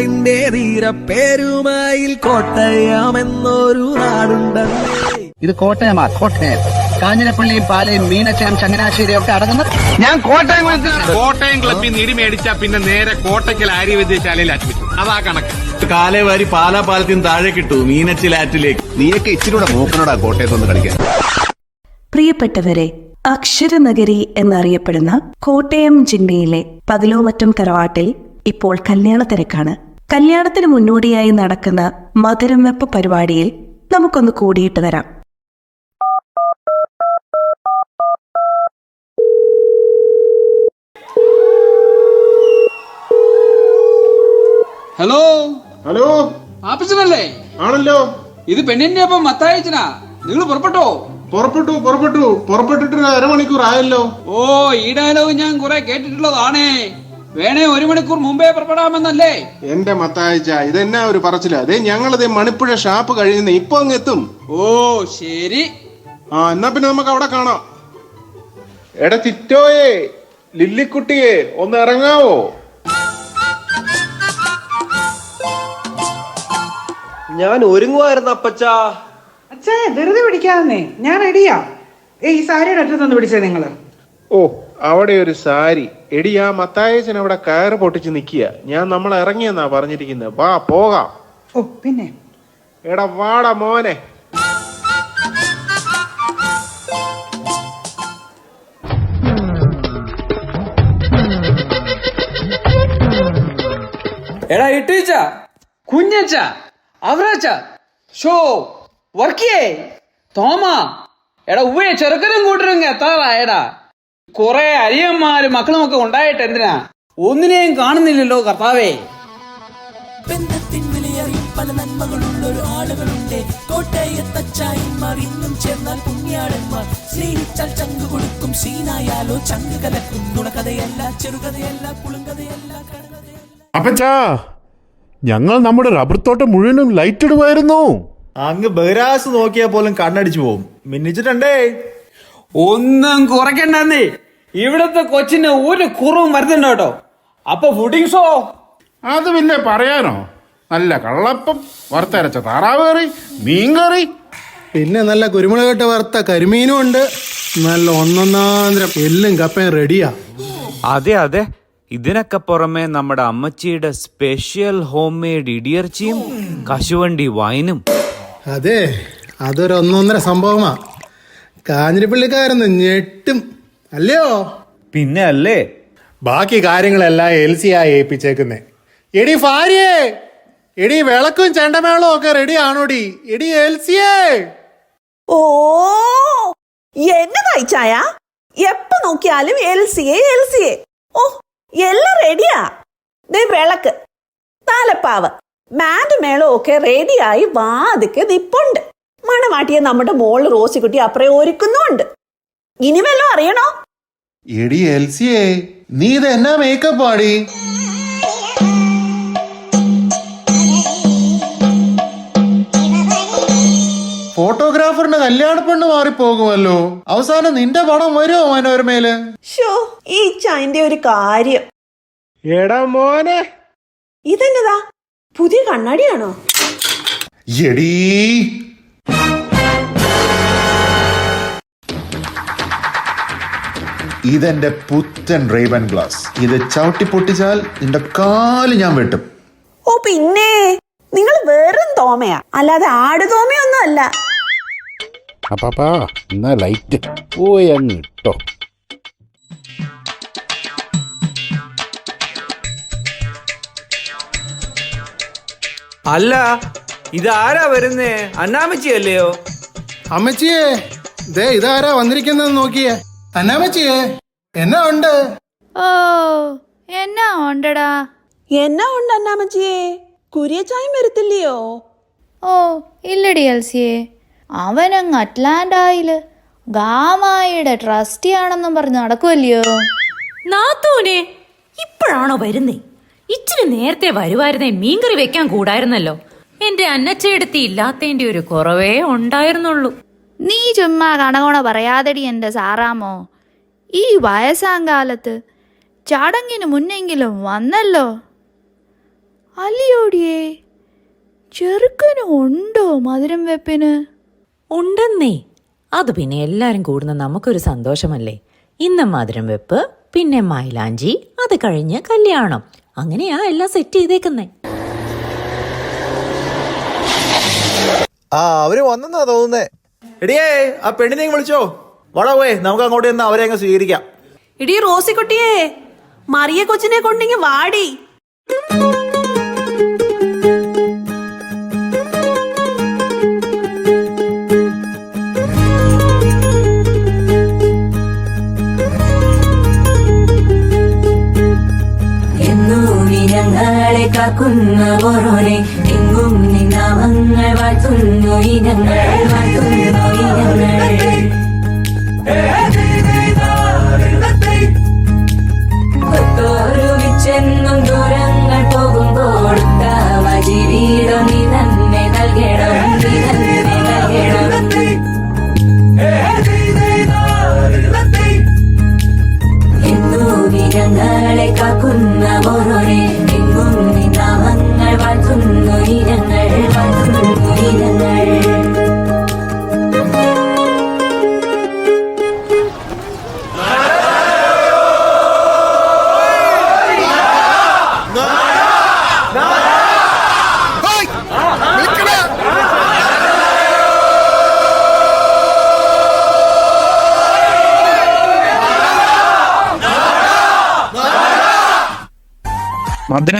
നാടിന്റെ ധീരപ്പേരുമായിൽ കോട്ടയമെന്നൊരു നാടുണ്ടല്ലേ ഇത് കോട്ടയമാ കോട്ടയം. കാഞ്ഞിരപ്പള്ളിയും പാലയും മീനച്ചാം ചങ്ങനാശ്ശേരിയും ഒക്കെ അടങ്ങുന്ന ഞാൻ കോട്ടയം. കോട്ടയം ക്ലബിൽ നിന്ന് മേടിച്ച പിന്നെ നേരെ കോട്ടയ്ക്കൽ ആര്യവൈദ്യശാലയിൽ അഡ്മിറ്റ്. അതാ കണക്ക്. കാലേ വാരി പാലാ പാലത്തിന് താഴെ കിട്ടു മീനച്ചിലാറ്റിലേക്ക് നീയൊക്കെ ഇച്ചിരി കൂടെ കോട്ടയത്ത് കോട്ടയത്തൊന്ന് കളിക്കാൻ. പ്രിയപ്പെട്ടവരെ അക്ഷരനഗരി എന്നറിയപ്പെടുന്ന കോട്ടയം ജില്ലയിലെ പതിലോമറ്റം തറവാട്ടിൽ ഇപ്പോൾ കല്യാണ തിരക്കാണ്. കല്യാണത്തിന് മുന്നോടിയായി നടക്കുന്ന മധുരം വെപ്പ് പരിപാടിയിൽ നമുക്കൊന്ന് കൂടിയിട്ട് വരാം. ഹലോ? ഹലോ? ആപ്പിച്ചനല്ലേ ആണല്ലോ. ഇത് പെണ്ണിന്റെ ഒപ്പം മത്തായച്ചനാ. നിങ്ങൾ പുറപ്പെട്ടോ? പുറപ്പെട്ടു പുറപ്പെട്ടു. പുറപ്പെട്ടിട്ട് അരമണിക്കൂർ ആയല്ലോ ഓ ഈ ഡയലോഗ് ഞാൻ കുറെ കേട്ടിട്ടുള്ളതാണേ. വേണേ ഒരു മണിക്കൂർ മുമ്പേ പുറപ്പെടാമെന്നല്ലേ? എന്റെ മത്താഴ്ച ഇതെന്നാ ഒരു പറച്ചില്ല അതെ ഞങ്ങളത് മണിപ്പുഴ ഷാപ്പ് കഴിയുന്ന ഇപ്പൊ അങ്ങ് എത്തും. ഓ ശരി. ആ എന്നാ പിന്നെ നമുക്ക് അവിടെ കാണാം. എടാ ചിറ്റോയെ ലില്ലിക്കുട്ടിയെ ഒന്ന് ഇറങ്ങാവോ? ഞാൻ ഒരുങ്ങുവായിരുന്നു അപ്പച്ചാ. അച്ഛാ വെറുതെ പിടിക്കാതെ ഞാൻ റെഡിയാ. ഏയ് ഈ സാരിയുടെ അറ്റത്തൊന്ന് പിടിച്ചേ നിങ്ങൾ. ഓ അവിടെ ഒരു സാരി. എടി ആ മത്തായച്ചൻ അവിടെ കയറ് പൊട്ടിച്ച് നിക്കുക ഞാൻ നമ്മൾ ഇറങ്ങിയെന്നാ പറഞ്ഞിരിക്കുന്നത് വാ പോകാം. ഓ പിന്നെ? എടാ വാടാ മോനെ. എടാ ഇട്ടീച്ച. കുഞ്ഞച്ച. അവരാച്ച. ഷോ വർക്കിയേ. തോമ. എടാ ഉവ്വേ ചെറുക്കനും കൂട്ടിരുങ്ങ എടാ കൊറേ അരിയന്മാരും മക്കളും ഒക്കെ ഉണ്ടായിട്ട് എന്തിനാ? ഒന്നിനെയും കാണുന്നില്ലല്ലോ കർത്താവേ. ബന്ധത്തിൻ വിലയറിയും പല നന്മകളുള്ളൊരു ആളുകളുണ്ട് കോട്ടയത്തച്ചായന്മാർ ഇന്നും ചേർന്നാൽ പുണ്യാളന്മാർ. സ്നേഹിച്ചാൽ ചങ്ക് കൊടുക്കും സീനായാലോ ചങ്ക് കലക്കും. നുണകഥയല്ല ചെറുകഥയല്ല പുളുങ്കഥയല്ല അപ്പച്ചാ ഞങ്ങൾ നമ്മുടെ റബ്ബർ തോട്ടം മുഴുവനും ലൈറ്റ് ഇടുമായിരുന്നു. അങ്ങ് ബഹിരാസ് നോക്കിയാൽ പോലും കണ്ണടിച്ചു പോകും. മിന്നിച്ചിട്ടുണ്ടേ? ഒന്നും കുറയ്ക്കണ്ടെന്നേ. ഇവിടത്തെ കൊച്ചിന് ഒരു കുറവും വരുന്നുണ്ട് കേട്ടോ. അപ്പൊ ഫുഡിങ്സോ അത് പിന്നെ പറയാനോ? നല്ല കള്ളപ്പം വറുത്തരച്ച താറാവ് കറി മീൻ കറി. പിന്നെ നല്ല കുരുമുളക് വറുത്ത കരിമീനും ഉണ്ട്. നല്ല ഒന്നൊന്നാന്തരം എല്ലും കപ്പയും റെഡിയാ അതെ അതെ. ഇതിനൊക്കെ പുറമെ നമ്മുടെ അമ്മച്ചിയുടെ സ്പെഷ്യൽ ഹോം മെയ്ഡ് ഇടിയർച്ചിയും കശുവണ്ടി വൈനും അതെ അതൊരു ഒന്നൊന്നര സംഭവമാ. കാഞ്ഞിരപ്പള്ളിക്കാരൊന്ന് ഞെട്ടും. അല്ലയോ? പിന്നെ അല്ലേ? ബാക്കി കാര്യങ്ങളെല്ലാം എൽസിയാ ഏൽപ്പിച്ചേക്കുന്നേ. എടി ഭാര്യേ എടി വിളക്കും ചെണ്ടമേളവും ഒക്കെ റെഡി ആണോടി എടി എൽസിയേ. ഓ എന്നെ ചായ എപ്പോ നോക്കിയാലും L C L C A O എല്ലാം റെഡിയാ. ദേ വിളക്ക് താലപ്പാവ് ബാൻഡ് മേളവും ഒക്കെ റെഡിയായി വാതിക്ക് നിപ്പുണ്ട്. മണമാട്ടിയ നമ്മുടെ മോൾ റോസിക്കുട്ടി അപ്പറേ ഒരുക്കുന്നുണ്ട്. ഇനി വല്ലതും അറിയണോ? എടി എൽസിയേ നീ ഇത് എന്നാ മേക്കപ്പ് ആടി? ഫോട്ടോഗ്രാഫറിന്റെ കല്യാണ പെണ്ണ് മാറിപ്പോകുമല്ലോ. അവസാനം നിന്റെ പടം വരുമോ മനോരമയിൽ? ഷോ ഈ ചൈന്റെ ഒരു കാര്യം. എടാ മോനെ. ഇതെന്നതാ? പുതിയ കണ്ണാടിയാണോ? എടീ ഇതെന്റെ പുത്തൻ റേബൻ ഗ്ലാസ്. ഇത് ചവിട്ടി പൊട്ടിച്ചാൽ നിന്റെ കാൽ ഞാൻ വെട്ടും. ഓ പിന്നെ. നിങ്ങൾ വെറും തോമയാ. അല്ലാതെ ആട് തോമയൊന്നും അല്ല അപ്പാപ്പാ എന്നാ ലൈറ്റ്? പോയി അങ്ങ് ഇട്ടോ. അല്ല ഇതാരാ വരുന്നേ? അന്നാമച്ചി അല്ലയോ അമ്മച്ചിയേ ദേ ഇതാരാ വന്നിരിക്കുന്നത് നോക്കിയേ. അന്നാമച്ചിയേ എന്നാ ഉണ്ട്? ഓ എന്നാ ഉണ്ടടാ? എന്നാ ഉണ്ട് അന്നാമച്ചിയെ കുരിയച്ചായം വരത്തില്ലയോ? ഓ ഇല്ലടി അൽസിയെ അവനങ്ങ് അറ്റ്ലാന്റായിൽ ഗാമായിയുടെ ട്രസ്റ്റി ആണെന്നും പറഞ്ഞ് നടക്കുമല്ലയോ നാത്തൂനെ ഇപ്പോഴാണോ വരുന്നേ? ഇച്ചിരി നേരത്തെ വരുവായിരുന്നേ മീൻകറി വെക്കാൻ കൂടായിരുന്നല്ലോ. എന്റെ അന്നച്ചയെടുത്തി ഇല്ലാത്തതിന്റെ ഒരു കുറവേ ഉണ്ടായിരുന്നുള്ളൂ. നീ ചുമ്മാ കണകോണ പറയാതെടി എന്റെ സാറാമോ. ഈ വയസ്സാം കാലത്ത് ചടങ്ങിന് മുന്നെങ്കിലും വന്നല്ലോ. അല്ലയോടിയേ ചെറുക്കന് ഉണ്ടോ മധുരം വെപ്പിന്? ഉണ്ടെന്നേ. അത് പിന്നെ എല്ലാരും കൂടുന്ന നമുക്കൊരു സന്തോഷമല്ലേ. ഇന്ന് മധുരം വെപ്പ് പിന്നെ മൈലാഞ്ചി അത് കഴിഞ്ഞ് കല്യാണം. അങ്ങനെയാ എല്ലാം സെറ്റ് ചെയ്തേക്കുന്നേ. ആ അവർ വന്നെന്നാ തോന്നുന്നേ. എടിയേ ആ പെണ്ണിനെ ഇങ്ങ് വിളിച്ചോ. വളവേ നമുക്ക് അങ്ങോട്ട് ചെന്ന് അവരെ അങ്ങ് സ്വീകരിക്കാം. ഇടി റോസിക്കുട്ടിയേ മറിയ കൊച്ചിനെ കൊണ്ടിങ്ങ് വാടി. ഞങ്ങളെ കാക്കുന്ന എങ്ങും നിന്നാമങ്ങൾ വാഴ്ത്തുന്നു ഇനങ്ങൾ വാഴ്ത്തുന്നു ഇനങ്ങൾ. ഒത്തൊരുമിച്ചെന്നും ദൂരങ്ങൾ പോകുമ്പോൾ ഉത്തമ ജീവിതം നീ തന്നെ നൽകണം നീ തന്നെ നൽകണം. ഹിന്ദു വിനങ്ങളെ കാക്കുന്ന ഓരോരെ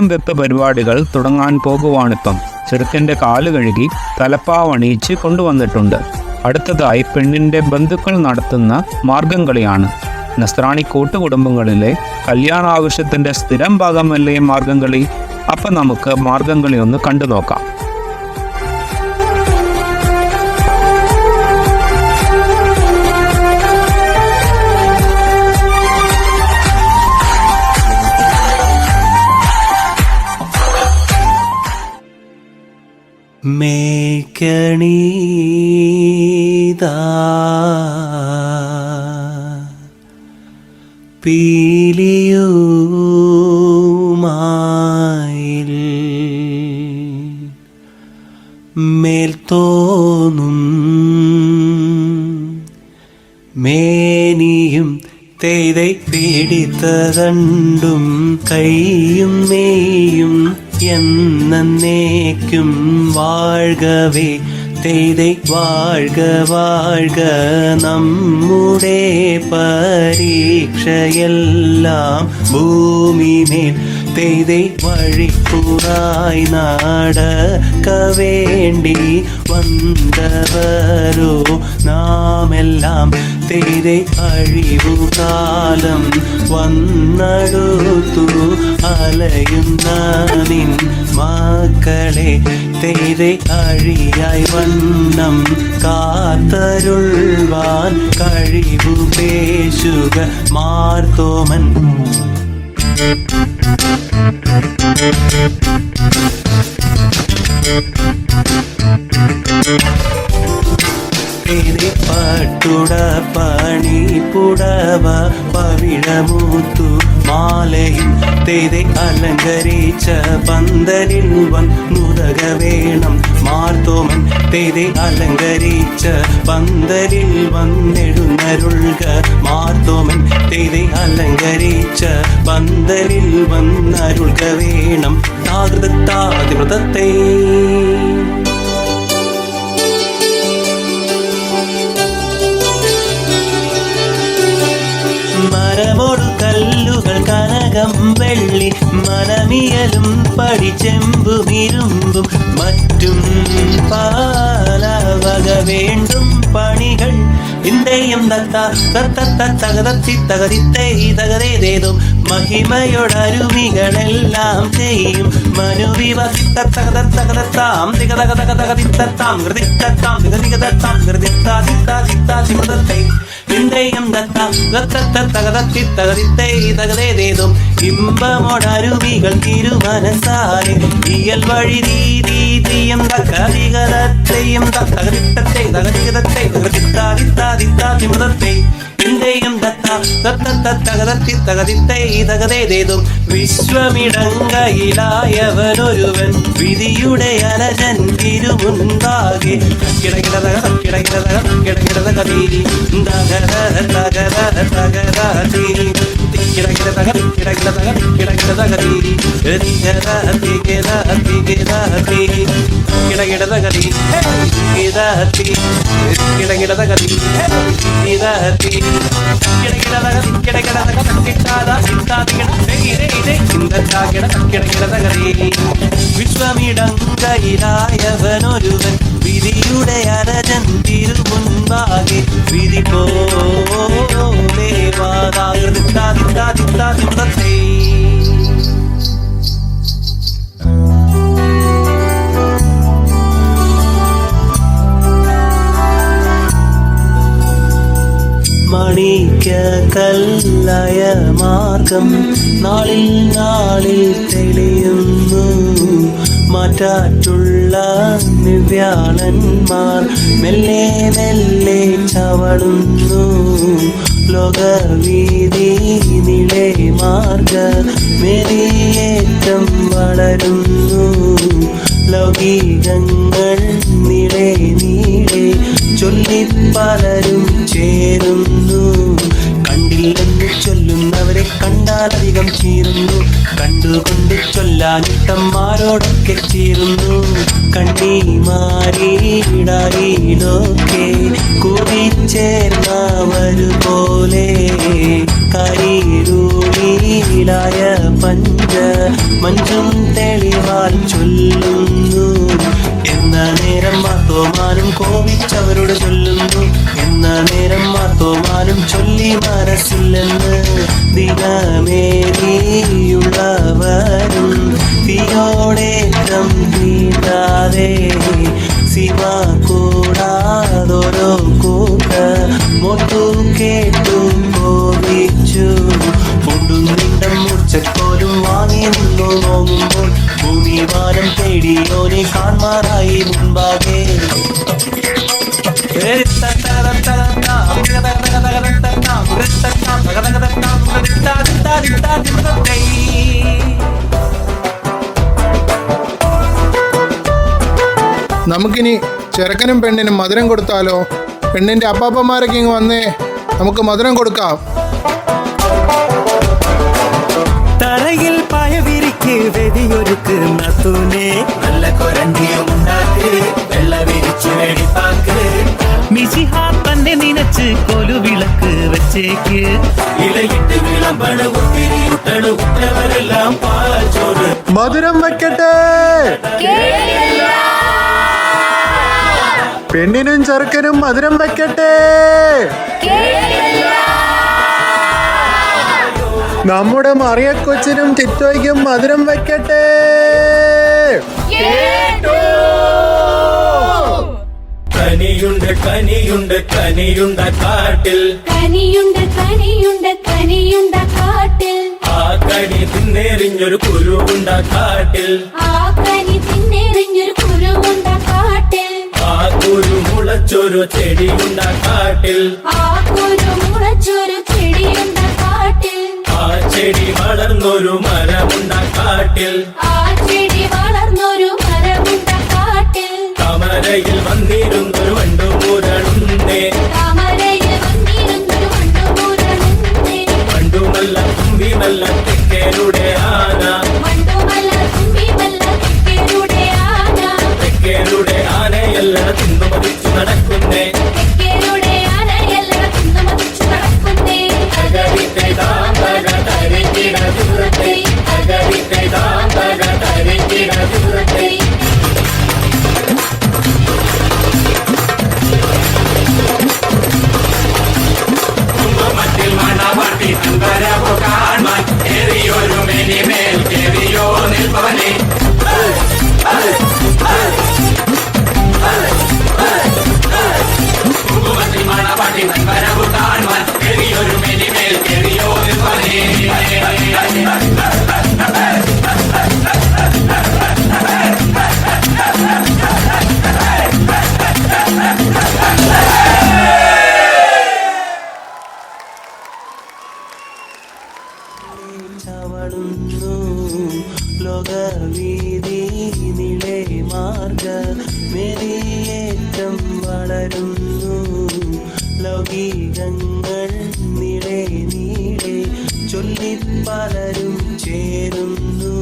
മധുരം വെപ്പ് പരിപാടികൾ തുടങ്ങാൻ പോകുവാണിപ്പം. ചെറുക്കന്റെ കാൽ കഴുകി തലപ്പാവണിയിച്ച് കൊണ്ടുവന്നിട്ടുണ്ട്. അടുത്തതായി പെണ്ണിന്റെ ബന്ധുക്കൾ നടത്തുന്ന മാർഗം കളിയാണ് നസ്രാണി കൂട്ടുകുടുംബങ്ങളിലെ കല്യാണാവശ്യത്തിന്റെ സ്ഥിരം ഭാഗമല്ലേ മാർഗം കളി അപ്പം നമുക്ക് മാർഗം കളി ഒന്ന് കണ്ടു നോക്കാം മേക്കണീതാ പീലിയുമായിൽ മേൽത്തോന്നും മേനിയും തെയ്தை പിടിത്തതണ്ടും കൈയും മേയും എന്നേക്കും വാഴ്കവേ തെയ്തൈ വാഴ്ക വാഴ്ക നമ്മുടെ പരീക്ഷയെല്ലാം ഭൂമിമേൽ. തെയ്தை വഴിപ്പുറായി നാടക്കവേണ്ടി വന്നവരോ നാമെല്ലാം തെയ്தை അഴിവുകാലം വന്നടുത്തു അലയുന്ന നിൻ മക്കളെ തീരെ അഴിയായി വണ്ണം കാത്തരുൾവാൻ കഴിവു പേശുക മാർത്തോമൻ. പാട്ടേനെ പാട്ടുട പണി പുടവ പവിഴമൂത്തു മാലയിൽ തേതെ അലങ്കരിച്ച പന്തലിൽ വന്നുതക വേണം മാർത്തോമൻ തേതെ അലങ്കരിച്ച പന്തലിൽ വന്നെഴുന്നരുൾക മാർത്തോമൻ തേതെ അലങ്കരിച്ച പന്തലിൽ വന്നരുൾക വേണം. ജാഗ്രത കല്ലുകൾ കനകം വെള്ളി മനമിയലും പടിച്ചെമ്പും ഇരുമ്പും മറ്റും പാലവക വേണ്ടും പണികൾ ഇന്ത്യയും തത്ത തത്ത തകതത്തി തകതിത്തേ തകതേതേതും മഹിമയോടരുവികളെല്ലാം ചെയ്യും. മനുവിവസിത്ത തകത തകതത്താം തികതക തക തകതിത്തത്താം ഹൃദിത്തത്താം തികതികതത്താം ഹൃദിത്താതിത്താതിത്താതിമൃതത്തെ ഇന്ത്യയും ദത്ത ദത്ത തകതത്തി. ഇമ്പമോടരുവികൾ തിരുമനസാലെ. ഇയൽ വഴി രീതിയും തകതികതത്തെയും തകതിത്തത്തെ തകതികതത്തെ ഹൃദിത്താതിത്താതിത്താതിമൃതത്തെ ഇന്ത്യയും ദത്ത തകതത്തി തകതിത്തൈ തകതേതേതും വിശ്വമിടങ്കയിലായവനൊരുവൻ വിധിയുടെ അലജൻ തിരുമുണ്ടാകെ കിടകിട തക കിടകിട തക കിടകിട തകതീ തകത തകത തകതീ കിടകിട കൈരായവനൊരുവൻ വിധിയുടെ അരജൻ തിരുമുൻപാകെ മണിക്ക കല്ലയ മാർഗം നാളിൽ നാളിൽ തെളിയുന്നു. മാറ്റാറ്റുള്ള നിവ്യാളന്മാർ മെല്ലെ മെല്ലെ ചവളുന്നു. ലോകവീതി നിളെ മാർഗ മെറിയേറ്റം വളരുന്നു. ലൗകികങ്ങൾ നിളെ നീളെ ചൊല്ലി ചേരുന്നു. കണ്ടില്ലെന്ന് ചൊല്ലുന്നവരെ കണ്ടാലധികം ചീരുന്നു കണ്ടുകൊണ്ട് ചൊല്ലാനിട്ടന്മാരോടൊക്കെ ചീരുന്നു കണ്ണിമാരിടായിലൊക്കെ കുറിച്ചേർന്നവരുപോലെ കരിരൂളിയിലായ പഞ്ച മഞ്ചും തെളിവാൽ ചൊല്ലുന്നു. എന്ന നേരം മാത്തോമാനും കോപിച്ചവരോട് ചൊല്ലുന്നു. എന്ന നേരം മാത്തോമാനും ചൊല്ലി മനസ്സില്ലെന്ന് ദിനമേറിയുള്ളവരും തീയോടേറ്റം തീണ്ടാതെ ശിവ കൂടാതൊരോ കൂട്ട മൊട്ടു കേട്ടു കോപിച്ചു. കൊണ്ടും നിണ്ടം മുച്ചക്കോലും വാങ്ങി നിന്നു നോങ്ങുമ്പോൾ ഭൂമിവാനം തേടിയോനെ കാൺമാറായി മുൻപാകെ. നമുക്കിനി ചെറുക്കനും പെണ്ണിനും മധുരം കൊടുത്താലോ? പെണ്ണിന്റെ അപ്പാപ്പന്മാരൊക്കെ ഇങ്ങ് വന്നേ. നമുക്ക് മധുരം കൊടുക്കാം. നത്തൂനെ നല്ല നിനച്ച് കൊലുവിളക്ക് വെച്ചേക്ക്. ഇലയിട്ട് വിളമ്പണ പാച്ചോറ് മധുരം വെക്കട്ടെ. പെണ്ണിനും ചെറുക്കനും മധുരം വെക്കട്ടെ. നമ്മുടെ മറിയക്കൊച്ചിനും ടിറ്റോയ്ക്കും മധുരം വെക്കട്ടെ. കനിയുണ്ട് കനിയുണ്ട് കനിയുണ്ട കാട്ടിൽ. കനിയുണ്ട് കനിയുണ്ട് കനിയുണ്ട കാട്ടിൽ. ആ കനി തിന്നേറിഞ്ഞൊരു കുരുവുണ്ട കാട്ടിൽ. ആ കനി തിന്നേറിഞ്ഞൊരു കുരുവുണ്ട കാട്ടിൽ. ആ കുരു മുളച്ചൊരു ചെടിയുണ്ട കാട്ടിൽ. ആ കുരു മുളച്ചൊരു ആ ചെടി വളർന്നൊരു മരമുണ്ട കാട്ടിൽ. ആ ചെടി വളർന്നൊരു മരമുണ്ട കാട്ടിൽ. കമരയിൽ വന്നിരുന്നൊരു വണ്ടുമൂരണുന്നേ താമരയിൽ വന്നിരുന്നൊരു വണ്ടുപൂരണുന്നേ വണ്ടുമല്ല തുമ്പി നല്ല തെക്കേരുടെ ആന. വണ്ടുമല്ല തുമ്പിമല്ല തെക്കേരുടെ ആന. തെക്കേരുടെ ആനയെല്ലാം തിന്നു മതിച്ചു നടക്കുന്നേ. ചൊല്ലി പലരും ചേരുന്നു.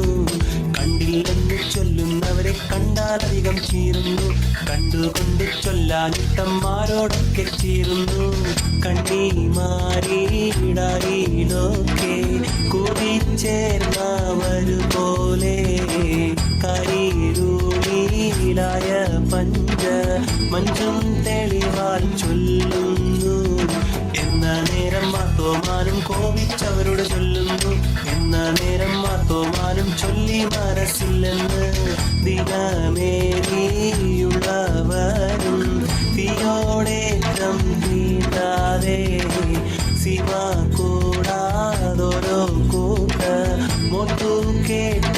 കണ്ടില്ലെന്ന് ചൊല്ലുന്നവരെ കണ്ടാലധികം ചീറുന്നു. കണ്ടുകൊണ്ട് ചൊല്ലാനിട്ടന്മാരോടൊക്കെ ചീറുന്നു കണ്ണിമാരിടായിലൊക്കെ കൂടിച്ചേർന്നവരു പോലെ കരിരൂലിയിലായ പഞ്ച മഞ്ചും തെളിവാൽ ചൊല്ലുന്നു. എന്ന നേരം മാത്തോമാനും കോപിച്ചവരോട് ചൊല്ലുന്നു. എന്ന നേരം മാത്തോമാനും ചൊല്ലി മനസ്സില്ലെന്ന്. ദിനമേറിയുള്ളവരും തീയോടേറ്റം തീണ്ടാതെ ശിവ കൂടാതൊരു കൂട്ട മൊത്തു കേട്ടു